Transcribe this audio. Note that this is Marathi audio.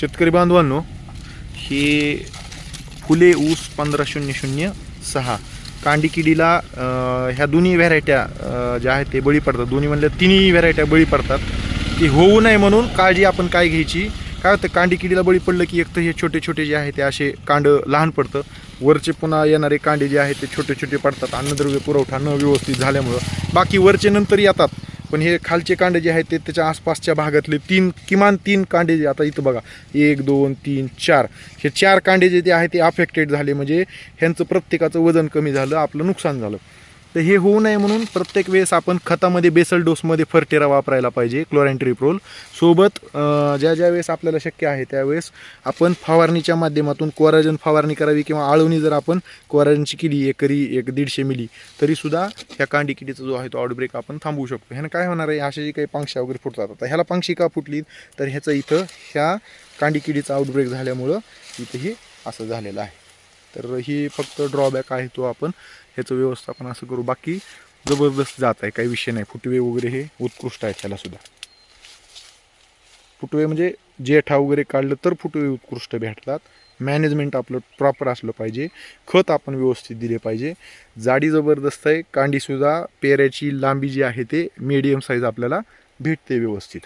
शेतकरी बांधवांनो हे फुले ऊस पंधरा शून्य शून्य सहा. कांडी किडीला ह्या दोन्ही व्हरायट्या ज्या आहेत ते बळी पडतात. दोन्ही म्हणल्या तिन्ही व्हरायट्या बळी पडतात. ती होऊ नये म्हणून काळजी आपण काय घ्यायची? काय होतं कांडी किडीला बळी पडलं की एक तर हे छोटे छोटे जे आहे ते असे कांड लहान पडतं. वरचे पुन्हा येणारे कांडे जे आहेत ते छोटे छोटे पडतात. अन्नद्रव्य पुरवठा न व्यवस्थित झाल्यामुळं. बाकी वरचे नंतर येतात. पण हे खालचे कांडे जे आहेत ते त्याच्या आसपासच्या भागातले तीन किमान तीन कांडे जे आता इथं बघा. एक दोन तीन चार. हे चार कांडे जे ते आहे ते अफेक्टेड झाले. म्हणजे ह्यांचं प्रत्येकाचं वजन कमी झालं आपलं नुकसान झालं. तर हे होऊ नये म्हणून प्रत्येक वेळेस आपण खतामध्ये बेसल डोसमध्ये फर्टेरा वापरायला पाहिजे क्लोरॅन्ट्रिप्रोल. सोबत ज्या ज्या वेळेस आपल्याला शक्य आहे त्यावेळेस आपण फवारणीच्या माध्यमातून कोराजन फवारणी करावी किंवा आळवणी जर आपण कोराजनची केली एकरी एक दीडशे मिली तरीसुद्धा ह्या कांडी किडीचा जो आहे तो आउटब्रेक आपण थांबवू शकतो. ह्यानं काय होणार आहे? अशा जे काही पांगशा वगैरे फुटतात आता ह्याला पांगशी का फुटली तर ह्याचं इथं ह्या कांडी किडीचा आउटब्रेक झाल्यामुळं इथंही असं झालेलं आहे. तर ही फक्त ड्रॉबॅक आहे तो आपण. ह्याचं व्यवस्थापन असं करू. बाकी जबरदस्त जात आहे काही विषय नाही. फुटवे वगैरे हे उत्कृष्ट आहेत त्यालासुद्धा फुटवे म्हणजे जेठा वगैरे काढलं तर फुटवे उत्कृष्ट भेटतात. मॅनेजमेंट आपलं प्रॉपर असलं पाहिजे. खत आपण व्यवस्थित दिले पाहिजे. जाडी जबरदस्त आहे. कांडीसुद्धा पेऱ्याची लांबी जी आहे ते मीडियम साईज आपल्याला भेटते व्यवस्थित.